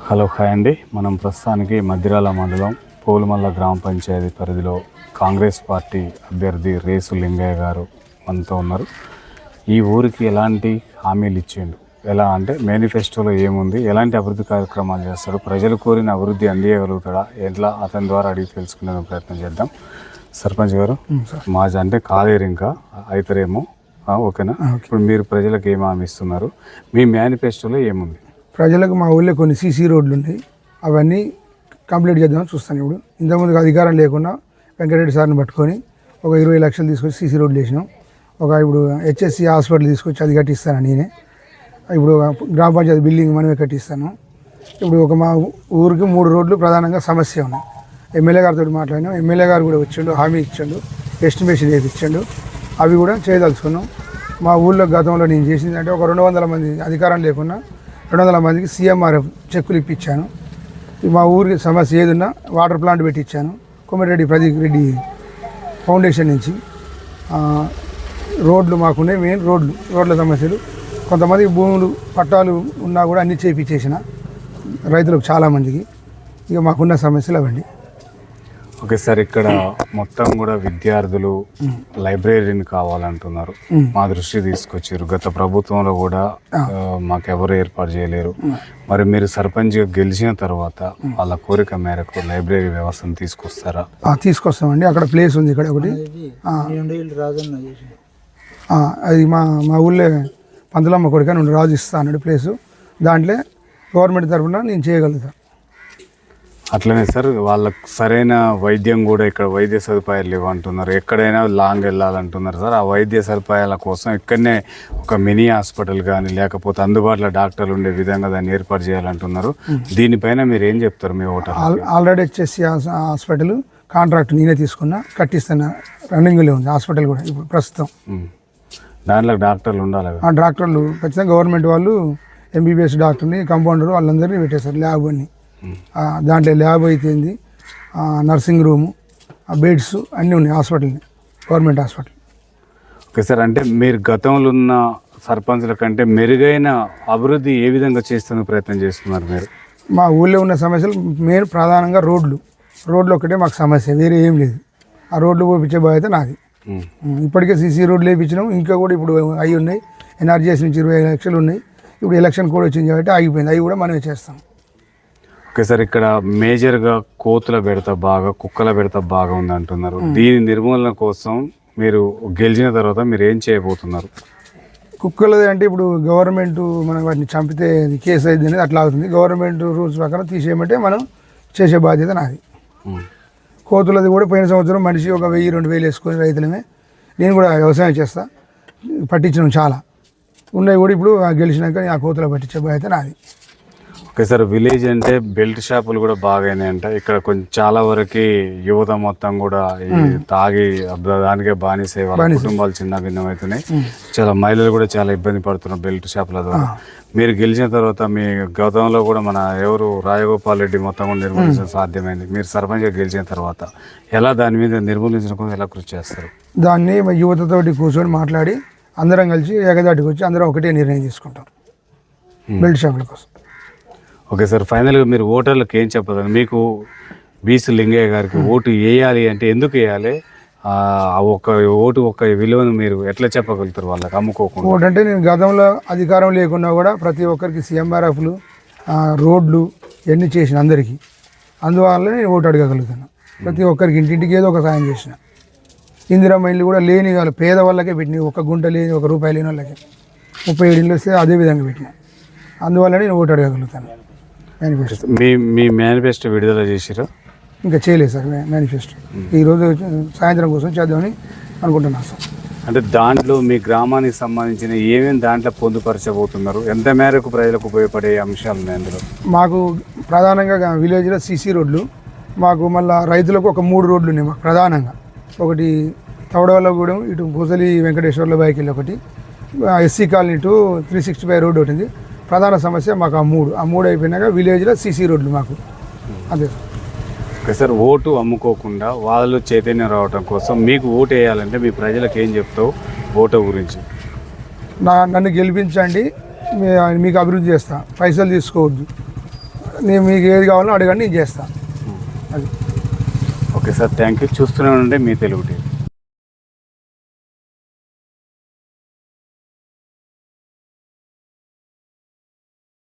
Hello hi అండి. మనం ప్రస్తుతానికి మద్దిరాల మండలం పోలుమల్ల గ్రామ పంచాయతీ పరిధిలో కాంగ్రెస్ పార్టీ అభ్యర్థి రేసు లింగయ్య గారు మనతో ఉన్నారు. ఈ ఊరికి ఎలాంటి హామీలు ఇచ్చిండు? ఎలా అంటే మేనిఫెస్టోలో ఏముంది? ఎలాంటి అభివృద్ధి కార్యక్రమాలు చేస్తాడు? ప్రజలు కోరిన అభివృద్ధి అందియగలుగుతాడా? ఎట్లా అతని ద్వారా అడిగి తెలుసుకునే ప్రయత్నం చేద్దాం. సర్పంచ్ గారు మాజీ అంటే కాలేరు ఇంకా అవుతారేమో ఆ, ఓకేనా? ఇప్పుడు మీరు ప్రజలకు ఏమి హామీ ఇస్తున్నారు? మీ మేనిఫెస్టోలో ఏముంది? ప్రజలకు మా ఊళ్ళో కొన్ని సీసీ రోడ్లు ఉన్నాయి అవన్నీ కంప్లీట్ చేద్దామని చూస్తాను ఇప్పుడు. ఇంతకుముందు అధికారం లేకుండా వెంకటరెడ్డి సార్ని పట్టుకొని ఒక ఇరవై లక్షలు తీసుకొచ్చి సీసీ రోడ్లు వేసినాం ఒక ఇప్పుడు హెచ్ఎస్సి హాస్పిటల్ తీసుకొచ్చి అది కట్టిస్తాను నేనే. ఇప్పుడు గ్రామ పంచాయతీ బిల్డింగ్ మనమే కట్టిస్తాను. ఇప్పుడు ఒక మా ఊరికి మూడు రోడ్లు ప్రధానంగా సమస్య ఉన్నాయి. ఎమ్మెల్యే గారితో మాట్లాడినాం. ఎమ్మెల్యే గారు కూడా వచ్చిండు హామీ ఇచ్చిండు ఎస్టిమేషన్ వేయించండు అవి కూడా చేయదలుచుకున్నాం. మా ఊళ్ళో గతంలో నేను చేసింది అంటే ఒక రెండు వందల మంది అధికారం లేకున్నా రెండు వందల మందికి సీఎంఆర్ఎఫ్ చెక్కులు ఇప్పించాను. మా ఊరికి సమస్య ఏదున్నా వాటర్ ప్లాంట్ పెట్టించాను కొమ్మిరెడ్డి ప్రదీప్ రెడ్డి ఫౌండేషన్ నుంచి. రోడ్లు మాకున్నాయి మెయిన్ రోడ్లు రోడ్ల సమస్యలు. కొంతమంది భూములు పట్టాలు ఉన్నా కూడా అన్ని చేపించేసిన రైతులకు చాలామందికి. ఇక మాకున్న సమస్యలు అవండి. ఓకే సార్ ఇక్కడ మొత్తం కూడా విద్యార్థులు లైబ్రరీని కావాలంటున్నారు. మా దృష్టి తీసుకొచ్చారు. గత ప్రభుత్వంలో కూడా మాకెవరు ఏర్పాటు చేయలేరు. మరి మీరు సర్పంచ్గా గెలిచిన తర్వాత వాళ్ళ కోరిక మేరకు లైబ్రరీ వ్యవస్థను తీసుకొస్తారా? ఆ, తీసుకొస్తామండి. అక్కడ ప్లేస్ ఉంది ఇక్కడ ఒకటి. ఆ, ఆ, అది మా మా ఊళ్ళో పంతులమ్మ కొడుక నుండి రాజు ఇస్తా అన్నాడు ప్లేసు. దాంట్లో గవర్నమెంట్ తరఫున నేను చేయగలుగుతాను అట్లనే సార్ వాళ్ళకు సరైన వైద్యం కూడా ఇక్కడ వైద్య సదుపాయాలు లేవంటున్నారు. ఎక్కడైనా లాంగ్ వెళ్ళాలంటున్నారు సార్. ఆ వైద్య సదుపాయాల కోసం ఇక్కడనే ఒక మినీ హాస్పిటల్ కానీ లేకపోతే అందుబాటులో డాక్టర్లు ఉండే విధంగా దాన్ని ఏర్పాటు చేయాలంటున్నారు. దీనిపైన మీరు ఏం చెప్తారు మీ ఓటర్ ఆల్ ఆల్రెడీ వచ్చేసి హాస్- హాస్పిటల్ కాంట్రాక్ట్ నేనే తీసుకున్నా కట్టిస్తున్నా. రన్నింగ్లో ఉంది హాస్పిటల్ కూడా ఇప్పుడు ప్రస్తుతం. దాంట్లో డాక్టర్లు ఉండాలి. ఆ డాక్టర్లు ఖచ్చితంగా గవర్నమెంట్ వాళ్ళు ఎంబీబీఎస్ డాక్టర్ని కంపౌండర్ వాళ్ళందరినీ పెట్టేశారు ల్యాబ్ అన్ని. దాంట్లో ల్యాబ్ అయితేంది నర్సింగ్ రూము ఆ బెడ్స్ అన్నీ ఉన్నాయి హాస్పిటల్ని గవర్నమెంట్ హాస్పిటల్. ఓకే సార్ అంటే మీరు గతంలో ఉన్న సర్పంచ్ల కంటే మెరుగైన అభివృద్ధి ఏ విధంగా చేస్తున్న ప్రయత్నం చేస్తున్నారు మీరు? మా ఊళ్ళో ఉన్న సమస్యలు మెయిన్ ప్రధానంగా రోడ్లు. రోడ్లు ఒకటే మాకు సమస్య వేరే ఏం లేదు. ఆ రోడ్లు పోపించే బాధ్యత నాది. ఇప్పటికే సీసీ రోడ్లు వేయించినాం ఇంకా కూడా ఇప్పుడు అవి ఉన్నాయి. ఎన్ఆర్జీఎస్ నుంచి ఇరవై లక్షలు ఉన్నాయి. ఇప్పుడు ఎలక్షన్ కూడా వచ్చింది కాబట్టి ఆగిపోయింది అవి కూడా మనమే చేస్తాం. ఓకే సార్ ఇక్కడ మేజర్గా కోతుల బెడత బాగా కుక్కల బెడత బాగా ఉంది అంటున్నారు. దీని నిర్మూలన కోసం మీరు గెలిచిన తర్వాత మీరు ఏం చేయబోతున్నారు? కుక్కలది అంటే ఇప్పుడు గవర్నమెంట్ మనం వాటిని చంపితే అది కేసు అయింది అనేది అట్లా అవుతుంది. గవర్నమెంట్ రూల్స్ ప్రకారం తీసేయమంటే మనం చేసే బాధ్యత నాది. కోతులది కూడా పోయిన సంవత్సరం మనిషి ఒక వెయ్యి రెండు వేలు వేసుకొని రైతులమే. నేను కూడా వ్యవసాయం చేస్తా. పట్టించడం చాలా. ఉన్నాయి కూడా ఇప్పుడు గెలిచినాక ఆ కోతులు పట్టించే బాధ్యత నాది. ఓకే సార్ విలేజ్ అంటే బెల్ట్ షాపులు కూడా బాగానేంట ఇక్కడ కొంచెం చాలా వరకు యువత మొత్తం కూడా ఈ తాగి దానికే బానిసే. వాళ్ళ కుటుంబాలు చిన్న భిన్నమవుతున్నాయి చాలా మహిళలు కూడా చాలా ఇబ్బంది పడుతున్నారు బెల్ట్ షాపుల ద్వారా. మీరు గెలిచిన తర్వాత మీ గతంలో కూడా మన ఎవరు రాజగోపాల్ రెడ్డి మొత్తం కూడా నిర్మూలించడం సాధ్యమైంది. మీరు సర్పంచ్గా గెలిచిన తర్వాత ఎలా దాని మీద నిర్మూలించడం కోసం ఎలా కృషి చేస్తారు? దాన్ని యువతతోటి కూర్చొని మాట్లాడి అందరం కలిసి ఏకదాటికి వచ్చి అందరం ఒకటే నిర్ణయం తీసుకుంటాం. బెల్ట్ షాపుల కోసం. ఓకే సార్ ఫైనల్గా మీరు ఓటర్లకు ఏం చెప్పదు మీకు బీసీ లింగయ్య గారికి ఓటు వేయాలి అంటే ఎందుకు వేయాలి? ఆ ఒక్క ఓటు ఒక్క విలువను మీరు ఎట్లా చెప్పగలుగుతారు వాళ్ళకి అమ్ముకోకుండా? ఓటు అంటే నేను గతంలో అధికారం లేకున్నా కూడా ప్రతి ఒక్కరికి సీఎంఆర్ఎఫ్లు రోడ్లు ఇవన్నీ చేసిన అందరికీ. అందువల్ల నేను ఓటు అడగగలుగుతాను ప్రతి ఒక్కరికి ఇంటింటికి ఏదో ఒక సాయం చేసిన. ఇందిరమ్మ ఇల్లు కూడా లేని వాళ్ళు పేద వాళ్ళకే పెట్టిన ఒక గుంట లేని ఒక రూపాయి లేని వాళ్ళకి. ముప్పై ఏడు ఇండ్లు వస్తే అదే విధంగా పెట్టిన. అందువల్ల నేను ఓటు అడగగలుగుతాను మేనిఫెస్టో మీ మీ మేనిఫెస్టో విడుదల చేసిరా ఇంకా చేయలేదు సార్ మేనిఫెస్టో ఈరోజు సాయంత్రం కోసం చేద్దామని అనుకుంటున్నాను సార్. అంటే దాంట్లో మీ గ్రామానికి సంబంధించిన ఏమేమి దాంట్లో పొందుపరచబోతున్నారు? ఎంత మేరకు ప్రజలకు ఉపయోగపడే అంశాలు అందులో? మాకు ప్రధానంగా విలేజ్లో సీసీ రోడ్లు మాకు మళ్ళా రైతులకు ఒక మూడు రోడ్లు ఉన్నాయి మాకు ప్రధానంగా. ఒకటి తవడవల్లగూడెం ఇటు భూసలి వెంకటేశ్వర్ల బైకిల్ ఒకటి SC colony two three sixty five road ఒకటి ప్రధాన సమస్య మాకు ఆ మూడు. ఆ మూడు అయిపోయినాక విలేజ్లో సీసీ రోడ్లు మాకు. అదే. సార్. ఓకే సార్ ఓటు అమ్ముకోకుండా వాళ్ళు చైతన్యం రావడం కోసం మీకు ఓటు వేయాలంటే మీ ప్రజలకు ఏం చెప్తావు ఓటు గురించి? నా నన్ను గెలిపించండి మీకు అభివృద్ధి చేస్తా. పైసలు తీసుకోవద్దు. నేను మీకు ఏది కావాలో అడగండి నేను చేస్తాను అది ఓకే సార్ థ్యాంక్ యూ. చూస్తూనే ఉండండి మీ తెలుగు టీవీ.